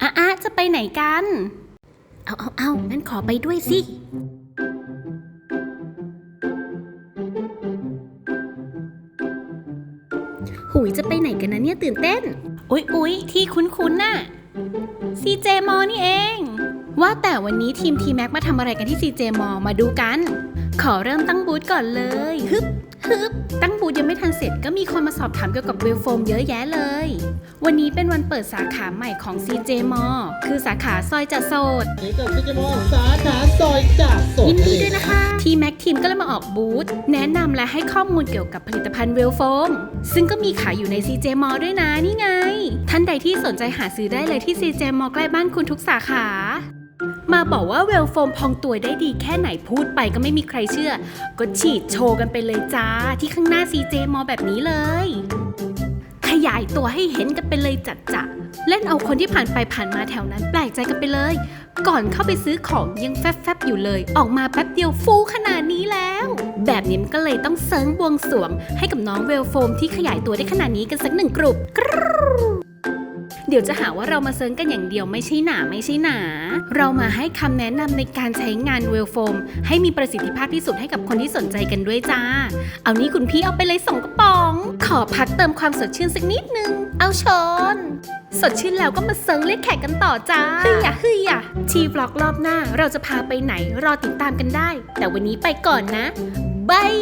อะอะจะไปไหนกัน เอาเอาเอางั้นขอไปด้วยสิ หุยจะไปไหนกันนะเนี่ยตื่นเต้น อุ๊ยอุ๊ยที่คุ้นๆน่ะ CJ มอนี่เอง ว่าแต่วันนี้ทีมทีแม็กมาทำอะไรกันที่ CJ มอมาดูกัน ขอเริ่มตั้งบูธก่อนเลยฮึบ ฮึบตั้งบูธยังไม่ทันเสร็จก็มีคนมาสอบถามเกี่ยวกับเวลโฟมเยอะแยะเลย วันนี้เป็นวันเปิดสาขาใหม่ของ CJ มอคือสาขาซอยจะโสด นี่กับพี่จะมองสาขาซอยจากสดยินดีด้วยนะคะ ทีแม็กทีมก็เลยมาออกบูธแนะนำและให้ข้อมูลเกี่ยวกับผลิตภัณฑ์เวลโฟม ซึ่งก็มีขายอยู่ใน CJ m a l l ด้วยนะนี่ไง ท่านใดที่สนใจหาซื้อได้เลยที่ CJ m a l l ใกล้บ้านคุณทุกสาขา มาบอกว่าเวลโฟมพองตัวได้ดีแค่ไหนพูดไปก็ไม่มีใครเชื่อ ก็ฉีดโชว์กันไปเลยจ้า ที่ข้างหน้า CJ m a l l แบบนี้เลย ขยายตัวให้เห็นกันไปเลยจัดจะเล่นเอาคนที่ผ่านไปผ่านมาแถวนั้นแปลกใจกันไปเลย ก่อนเข้าไปซื้อของยังแฟบๆอยู่เลย ออกมาแป๊บเดียวฟูขนาดนี้แล้ว แบบนี้มันก็เลยต้องเซิร์งบวงสรวง ให้กับน้องเวลโฟมที่ขยายตัวได้ขนาดนี้กันสักหนึ่งกลุ่ม เดี๋ยวจะหาว่าเรามาเซิร์งกันอย่างเดียวไม่ใช่หนาไม่ใช่หนา เรามาให้คำแนะนำในการใช้งานเวลโฟมให้มีประสิทธิภาพที่สุดให้กับคนที่สนใจกันด้วยจ้า เอานี้คุณพี่เอาไปเลยสองกระป๋อง ขอพักเติมความสดชื่นสักนิดนึง เอาชนสดชื่นแล้วก็มาเซิร์งเรียกแขกกันต่อจ้าเฮ้ยอะเฮ้ยอะทีบล็อกรอบหน้าเราจะพาไปไหนรอติดตามกันได้ แต่วันนี้ไปก่อนนะบาย